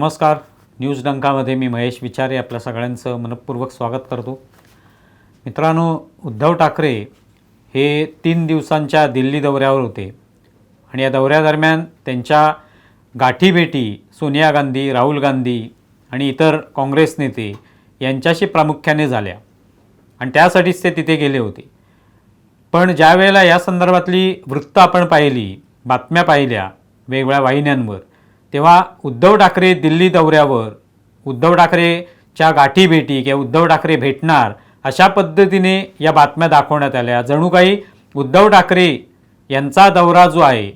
नमस्कार. न्यूज डंकामध्ये मी महेश विचारे आपल्या सगळ्यांचं मनपूर्वक स्वागत करतो. मित्रांनो उद्धव ठाकरे हे तीन दिवसांच्या दिल्ली दौऱ्यावर होते. आणि या दौऱ्यादरम्यान त्यांच्या गाठीभेटी सोनिया गांधी राहुल गांधी आणि इतर काँग्रेस नेते यांच्याशी प्रामुख्याने झाल्या. आणि त्यासाठीच ते तिथे गेले होते. पण ज्या वेळेला या संदर्भातली वृत्त आपण पाहिली बातम्या पाहिल्या वेगवेगळ्या वाहिन्यांवर तेव्हा उद्धव ठाकरे दिल्ली दौऱ्यावर उद्धव ठाकरेच्या गाठीभेटी किंवा उद्धव ठाकरे भेटणार अशा पद्धतीने या बातम्या दाखवण्यात आल्या. जणू काही उद्धव ठाकरे यांचा दौरा जो आहे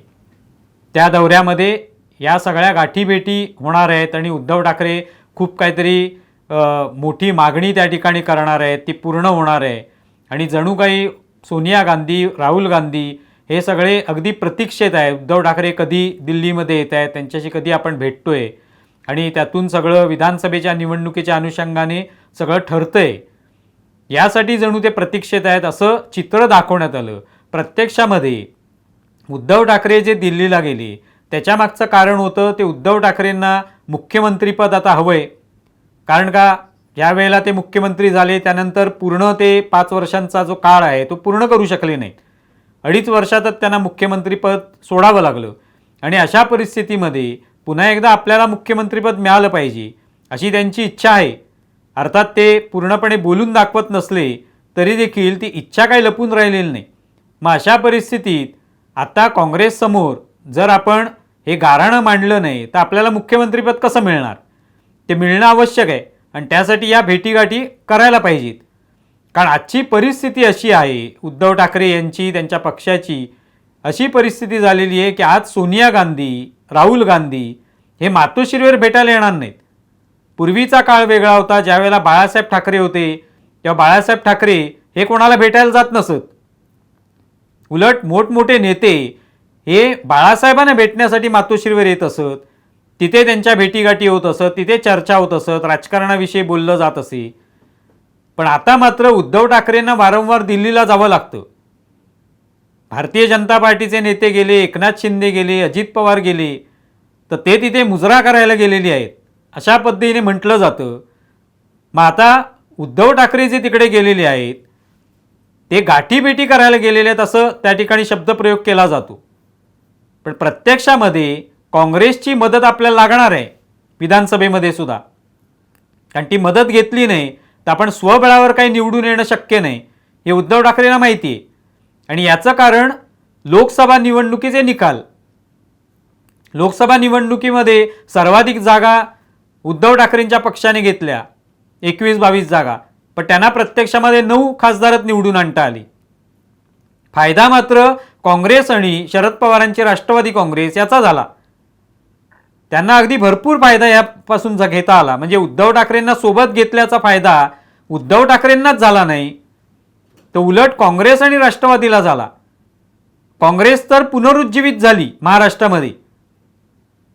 त्या दौऱ्यामध्ये या सगळ्या गाठीभेटी होणार आहेत आणि उद्धव ठाकरे खूप काहीतरी मोठी मागणी त्या ठिकाणी करणार आहेत ती पूर्ण होणार आहे. आणि जणू काही सोनिया गांधी राहुल गांधी हे सगळे अगदी प्रतीक्षेत आहे. उद्धव ठाकरे कधी दिल्लीमध्ये येत आहेत त्यांच्याशी कधी आपण भेटतोय आणि त्यातून सगळं विधानसभेच्या निवडणुकीच्या अनुषंगाने सगळं ठरतंय. यासाठी जणू ते प्रतीक्षेत आहेत असं चित्र दाखवण्यात आलं. प्रत्यक्षामध्ये उद्धव ठाकरे जे दिल्लीला गेले त्याच्यामागचं कारण होतं ते उद्धव ठाकरेंना मुख्यमंत्रीपद आता हवंय. कारण का? या वेळेला ते मुख्यमंत्री झाले त्यानंतर पूर्ण ते पाच वर्षांचा जो काळ आहे तो पूर्ण करू शकले नाहीत. अडीच वर्षातच त्यांना मुख्यमंत्रीपद सोडावं लागलं. आणि अशा परिस्थितीमध्ये पुन्हा एकदा आपल्याला मुख्यमंत्रीपद मिळालं पाहिजे अशी त्यांची इच्छा आहे. अर्थात ते पूर्णपणे बोलून दाखवत नसले तरी देखील ती इच्छा काही लपून राहिलेली नाही. मग अशा परिस्थितीत आता काँग्रेससमोर जर आपण हे गाराणं मांडलं नाही तर आपल्याला मुख्यमंत्रीपद कसं मिळणार? ते मिळणं आवश्यक आहे आणि त्यासाठी या भेटीगाठी करायला पाहिजेत. कारण आजची परिस्थिती अशी आहे उद्धव ठाकरे यांची त्यांच्या पक्षाची अशी परिस्थिती झालेली आहे की आज सोनिया गांधी राहुल गांधी हे मातोश्रीवर भेटायला येणार नाहीत. पूर्वीचा काळ वेगळा होता ज्यावेळेला बाळासाहेब ठाकरे होते तेव्हा बाळासाहेब ठाकरे हे कोणाला भेटायला जात नसत. उलट मोठमोठे नेते हे बाळासाहेबांना भेटण्यासाठी मातोश्रीवर येत असत. तिथे त्यांच्या भेटीगाठी होत असत तिथे चर्चा होत असत राजकारणाविषयी बोललं जात असे. पण आता मात्र उद्धव ठाकरेंना वारंवार दिल्लीला जावं लागतं. भारतीय जनता पार्टीचे नेते गेले एकनाथ शिंदे गेले अजित पवार गेले तर ते तिथे मुजरा करायला गेलेले आहेत. अशा पद्धतीने म्हटलं जातं. मग आता उद्धव ठाकरे जे तिकडे गेलेले आहेत ते गाठीभेटी करायला गेलेले आहेत असं त्या ठिकाणी शब्दप्रयोग केला जातो. पण प्रत्यक्षामध्ये काँग्रेसची मदत आपल्याला लागणार आहे विधानसभेमध्ये सुद्धा. कारण ती मदत घेतली नाही तर आपण स्वबळावर काही निवडून येणं शक्य नाही हे उद्धव ठाकरेंना माहिती आहे. आणि याचं कारण लोकसभा निवडणुकीचे निकाल. लोकसभा निवडणुकीमध्ये सर्वाधिक जागा उद्धव ठाकरेंच्या पक्षाने घेतल्या एकवीस बावीस जागा. पण त्यांना प्रत्यक्षामध्ये नऊ खासदारच निवडून आणता आली. फायदा मात्र काँग्रेस आणि शरद पवारांची राष्ट्रवादी काँग्रेस याचा झाला. त्यांना अगदी भरपूर फायदा यापासून घेता आला. म्हणजे उद्धव ठाकरेंना सोबत घेतल्याचा फायदा उद्धव ठाकरेंनाच झाला नाही. तर उलट काँग्रेस आणि राष्ट्रवादीला झाला. काँग्रेस तर पुनरुज्जीवित झाली महाराष्ट्रामध्ये.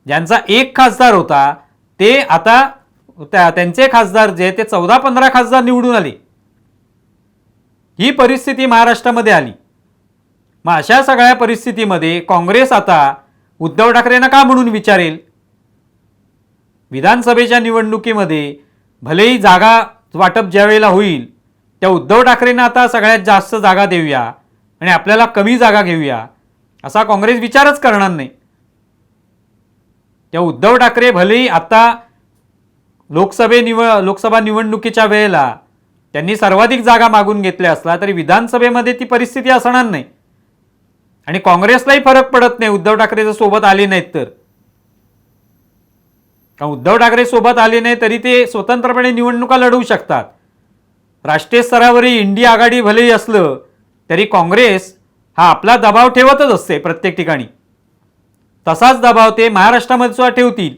ज्यांचा एक खासदार होता ते आता त्या त्यांचे खासदार जे ते चौदा पंधरा खासदार निवडून आले. ही परिस्थिती महाराष्ट्रामध्ये आली. मग अशा सगळ्या परिस्थितीमध्ये काँग्रेस आता उद्धव ठाकरेंना का म्हणून विचारेल? विधानसभेच्या निवडणुकीमध्ये भलेही जागा वाटप ज्या वेळेला होईल त्या उद्धव ठाकरेंना आता सगळ्यात जास्त जागा देऊया आणि आपल्याला कमी जागा घेऊया असा काँग्रेस विचारच करणार नाही. त्या उद्धव ठाकरे भलेही आता लोकसभे निव लोकसभा निवडणुकीच्या वेळेला त्यांनी सर्वाधिक जागा मागून घेतल्या असला तरी विधानसभेमध्ये ती परिस्थिती असणार नाही. आणि काँग्रेसलाही फरक पडत नाही उद्धव ठाकरे जर सोबत आले नाहीत तर. का उद्धव ठाकरे सोबत आले नाही तरी ते स्वतंत्रपणे निवडणुका लढवू शकतात. राष्ट्रीय स्तरावरील इंडिया आघाडी भलेही असलं तरी काँग्रेस हा आपला दबाव ठेवतच असते प्रत्येक ठिकाणी. तसाच दबाव ते महाराष्ट्रामध्ये सुद्धा ठेवतील.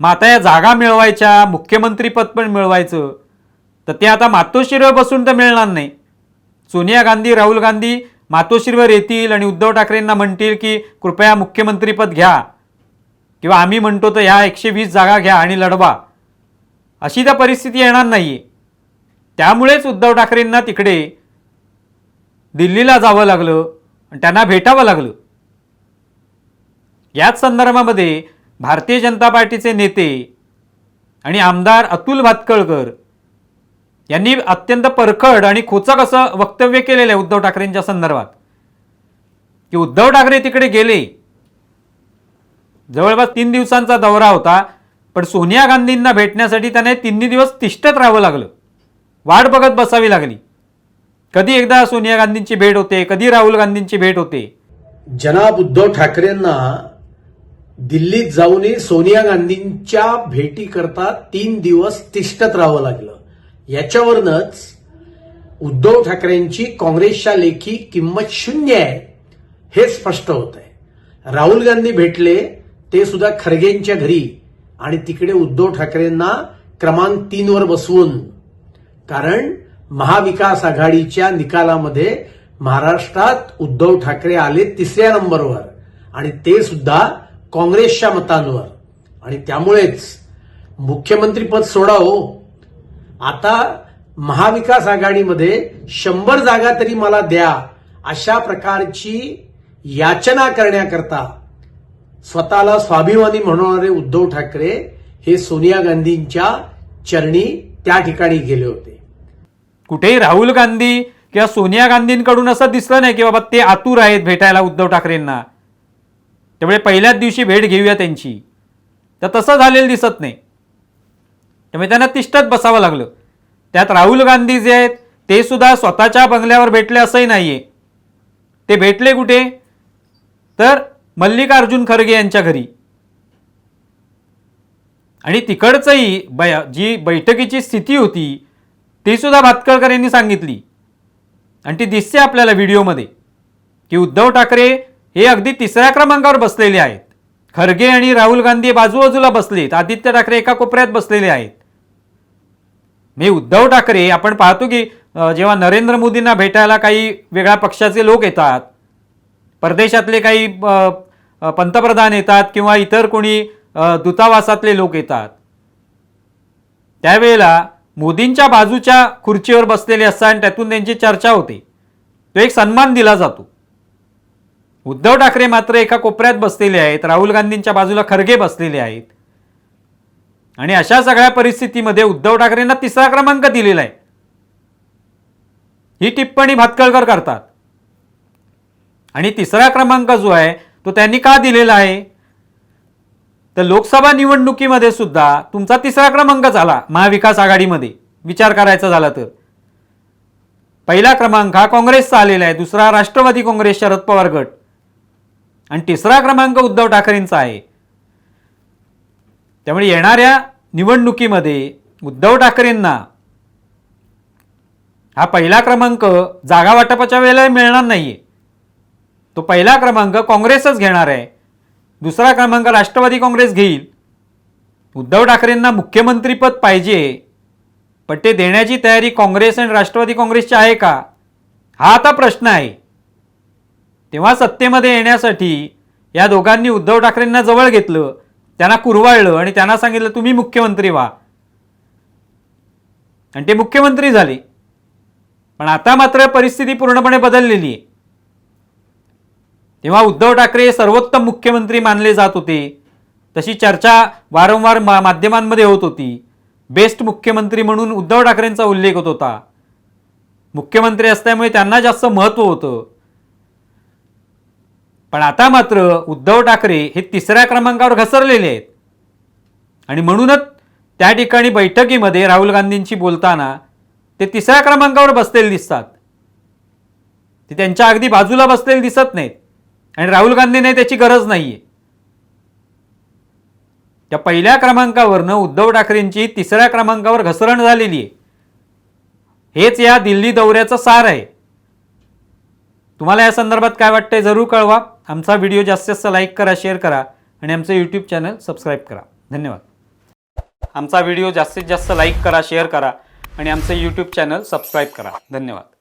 मग आता या जागा मिळवायच्या मुख्यमंत्रीपद पण मिळवायचं तर ते आता मातोश्रीवर बसून तर मिळणार नाही. सोनिया गांधी राहुल गांधी मातोश्रीवर येतील आणि उद्धव ठाकरेंना म्हणतील की कृपया मुख्यमंत्रीपद घ्या. किंवा आम्ही म्हणतो तर ह्या एकशे वीस जागा घ्या आणि लढवा. अशी तर परिस्थिती येणार नाही आहे त्यामुळेच उद्धव ठाकरेंना तिकडे दिल्लीला जावं लागलं आणि त्यांना भेटावं लागलं. याच संदर्भामध्ये भारतीय जनता पार्टीचे नेते आणि आमदार अतुल भातकळकर यांनी अत्यंत परखड आणि खोचक असं वक्तव्य केलेलं आहे उद्धव ठाकरेंच्या संदर्भात. की उद्धव ठाकरे तिकडे गेले जवळपास तीन दिवसांचा दौरा होता पण सोनिया गांधींना भेटण्यासाठी त्याने तिन्ही दिवस तिष्ठत राहावं लागलं. वाट बघत बसावी लागली. कधी एकदा सोनिया गांधींची भेट होते कधी राहुल गांधींची भेट होते. जनाब उद्धव ठाकरेंना दिल्लीत जाऊनही सोनिया गांधींच्या भेटीकरता तीन दिवस तिष्ठत राहावं लागलं. याच्यावरनच उद्धव ठाकरेंची काँग्रेसच्या लेखी किंमत शून्य आहे हे स्पष्ट होत आहे राहुल गांधी भेटले ते सुद्धा खरगेंच्या घरी आणि तिकडे उद्धव ठाकरेंना क्रमांक तीनवर बसवून. कारण महाविकास आघाडीच्या निकालामध्ये महाराष्ट्रात उद्धव ठाकरे आले तिसऱ्या नंबरवर आणि ते सुद्धा काँग्रेसच्या मतांवर. आणि त्यामुळेच मुख्यमंत्रीपद सोडा हो आता महाविकास आघाडीमध्ये शंभर जागा तरी मला द्या अशा प्रकारची याचना करण्याकरता स्वतःला स्वाभिमानी म्हणणारे उद्धव ठाकरे हे सोनिया गांधींच्या चरणी त्या ठिकाणी गेले होते. कुठेही राहुल गांधी किंवा सोनिया गांधींकडून असं दिसलं नाही की बाबा ते आतुर आहेत भेटायला उद्धव ठाकरेंना. त्यामुळे पहिल्याच दिवशी भेट घेऊया त्यांची. तर तसं झालेलं दिसत नाही. त्यामुळे त्यांना तिष्ठत बसावं लागलं. त्यात राहुल गांधी जे आहेत ते सुद्धा स्वतःच्या बंगल्यावर भेटले असंही नाही आहे ते भेटले कुठे? तर मल्लिकार्जुन खरगे यांच्या घरी. आणि तिकडचंही बै जी बैठकीची स्थिती होती ती सुद्धा भातकळकर यांनी सांगितली. आणि ती दिसते आपल्याला व्हिडिओमध्ये की उद्धव ठाकरे हे अगदी तिसऱ्या क्रमांकावर बसलेले आहेत. खरगे आणि राहुल गांधी बाजूबाजूला बसलेत आदित्य ठाकरे एका कोपऱ्यात बसलेले आहेत. मी उद्धव ठाकरे आपण पाहतो की जेव्हा नरेंद्र मोदींना भेटायला काही वेगळ्या पक्षाचे लोक येतात परदेशातले काही पंतप्रधान येतात किंवा इतर कोणी दूतावासातले लोक येतात. त्यावेळेला मोदींच्या बाजूच्या खुर्चीवर बसलेले असतात आणि त्यातून त्यांची चर्चा होते. तो एक सन्मान दिला जातो. उद्धव ठाकरे मात्र एका कोपऱ्यात बसलेले आहेत राहुल गांधींच्या बाजूला खरगे बसलेले आहेत. आणि अशा सगळ्या परिस्थितीमध्ये उद्धव ठाकरेंना तिसरा क्रमांक दिलेला आहे. ही टिप्पणी भातकळकर करतात. आणि तिसरा क्रमांक जो आहे तो त्यांनी का दिलेला आहे? तर लोकसभा निवडणुकीमध्ये सुद्धा तुमचा तिसरा क्रमांक झाला महाविकास आघाडीमध्ये. विचार करायचा झाला तर. पहिला क्रमांक हा काँग्रेसचा आलेला आहे दुसरा राष्ट्रवादी काँग्रेस शरद पवार गट. आणि तिसरा क्रमांक उद्धव ठाकरेंचा आहे. त्यामुळे येणाऱ्या निवडणुकीमध्ये उद्धव ठाकरेंना हा पहिला क्रमांक जागा वाटपाच्या वेळेला मिळणार नाहीये. तो पहिला क्रमांक काँग्रेसच घेणार आहे. दुसरा क्रमांक राष्ट्रवादी काँग्रेस घेईल. उद्धव ठाकरेंना मुख्यमंत्रीपद पाहिजे. पण ते देण्याची तयारी काँग्रेस आणि राष्ट्रवादी काँग्रेसची आहे का? हा आता प्रश्न आहे. तेव्हा सत्तेमध्ये येण्यासाठी या दोघांनी उद्धव ठाकरेंना जवळ घेतलं. त्यांना कुरवाळलं आणि त्यांना सांगितलं तुम्ही मुख्यमंत्री व्हा. आणि ते मुख्यमंत्री झाले. पण आता मात्र परिस्थिती पूर्णपणे बदललेली आहे. तेव्हा उद्धव ठाकरे सर्वोत्तम मुख्यमंत्री मानले जात होते. तशी चर्चा वारंवार मा माध्यमांमध्ये होत होती. बेस्ट मुख्यमंत्री म्हणून उद्धव ठाकरेंचा उल्लेख होत होता. मुख्यमंत्री असल्यामुळे त्यांना जास्त महत्त्व होतं. पण आता मात्र उद्धव ठाकरे हे तिसऱ्या क्रमांकावर घसरलेले आहेत. आणि म्हणूनच त्या ठिकाणी बैठकीमध्ये राहुल गांधींशी बोलताना ते तिसऱ्या क्रमांकावर बसलेले दिसतात. ते त्यांच्या अगदी बाजूला बसलेले दिसत नाहीत. आणि राहुल गांधीने त्याची गरज नाहीये. त्या पहिल्या क्रमांकावरनं उद्धव ठाकरेंची तिसऱ्या क्रमांकावर घसरण झालेली आहे हेच या दिल्ली दौऱ्याचं सार आहे. तुम्हाला या संदर्भात काय वाटतंय जरूर कळवा. आमचा व्हिडिओ जास्तीत जास्त लाईक करा शेअर करा आणि आमचं यूट्यूब चॅनल सबस्क्राईब करा. धन्यवाद. आमचा व्हिडिओ जास्तीत जास्त लाईक करा शेअर करा आणि आमचं यूट्यूब चॅनल सबस्क्राईब करा. धन्यवाद.